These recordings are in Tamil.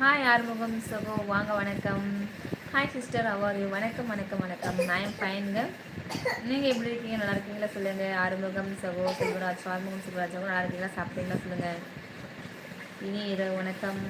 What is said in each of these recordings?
ஹாய் ஆறுமுகம் சகோ வாங்க வணக்கம். ஹாய் சிஸ்டர் அவாரி வணக்கம் வணக்கம் வணக்கம். நான் ஃபைனுங்க நீங்கள் எப்படி இருக்கீங்க? நல்லா இருக்கீங்களா? சொல்லுங்கள் ஆறுமுகம் சகோ செல்வராஜ் ஆறுமுகம் செல்வராஜ் சகோ நல்லா இருக்கீங்களா? சாப்பிட்டீங்களா? சொல்லுங்கள் இனி இரவு வணக்கம்.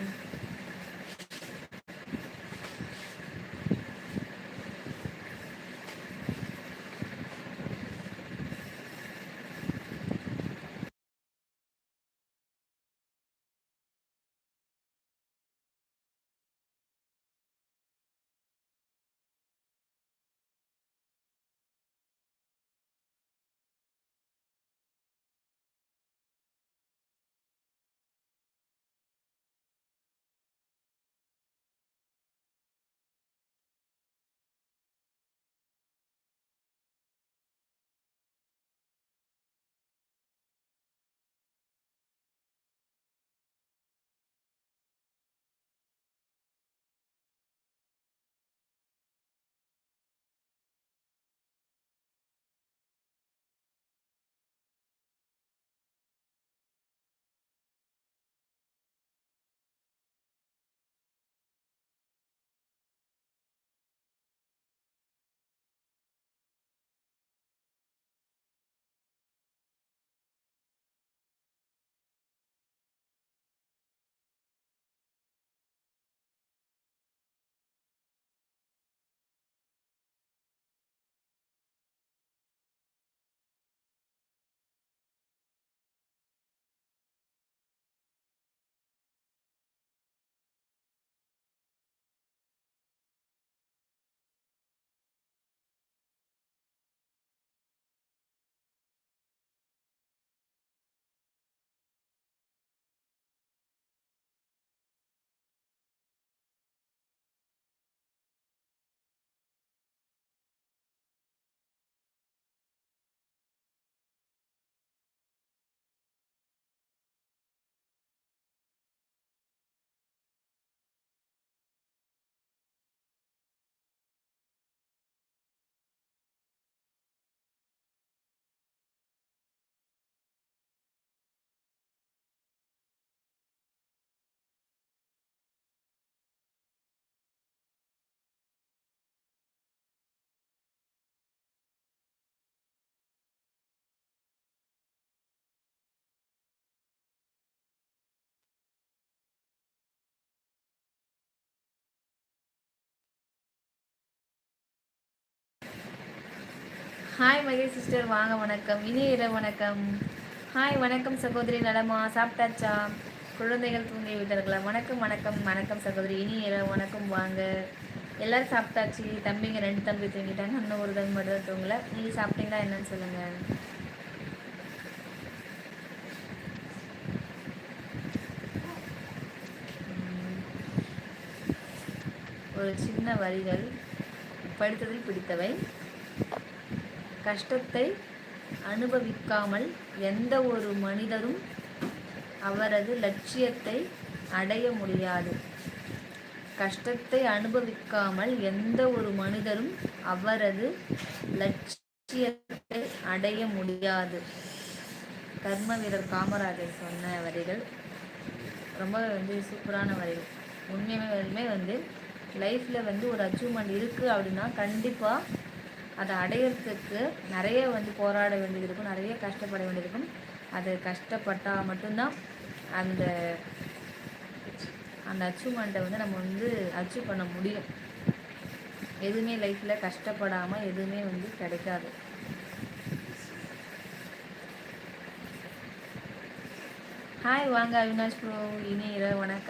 ஹாய் மகேஷ் சிஸ்டர் வாங்க வணக்கம். இனிய இரவு வணக்கம். ஹாய் வணக்கம் சகோதரி நலமா. சாப்பிட்டாச்சா? குழந்தைகள் தூங்கி விட்டார்களா? வணக்கம் வணக்கம் வணக்கம் சகோதரி. இனி இரவு வணக்கம். வாங்க. எல்லோரும் சாப்பிட்டாச்சு. தம்பிங்க ரெண்டு தம்பி தூங்கிட்டாங்க. இன்னும் ஒரு தம்பி மட்டும் தான் தூங்கலை. நீங்கள் சாப்பிட்டீங்களா என்னன்னு சொல்லுங்கள் ஒரு சின்ன வரிகள். படுத்ததில் பிடித்தவை. கஷ்டத்தை அனுபவிக்காமல் எந்த ஒரு மனிதரும் அவரது லட்சியத்தை அடைய முடியாது. கஷ்டத்தை அனுபவிக்காமல் எந்த ஒரு மனிதரும் அவரது லட்சியத்தை அடைய முடியாது. கர்ம வீரர் காமராஜர் சொன்ன வரிகள் ரொம்ப வந்து சூப்பரான வரிகள். உண்மையுமே வந்து லைஃப்பில் வந்து ஒரு அச்சீவ்மெண்ட் இருக்குது அப்படின்னா கண்டிப்பாக அதை அடையிறதுக்கு நிறைய வந்து போராட வேண்டியது இருக்கும் நிறைய கஷ்டப்பட வேண்டியிருக்கும் அது கஷ்டப்பட்டால் மட்டும்தான் அந்த அந்த அச்சீவ்மெண்ட்டை வந்து நம்ம வந்து அச்சீவ் பண்ண முடியும். எதுவுமே லைஃப்பில் கஷ்டப்படாமல் எதுவுமே வந்து கிடைக்காது. ஹாய் வாங்க அவினாஷ் ப்ரோ இனி இரவு வணக்கம்.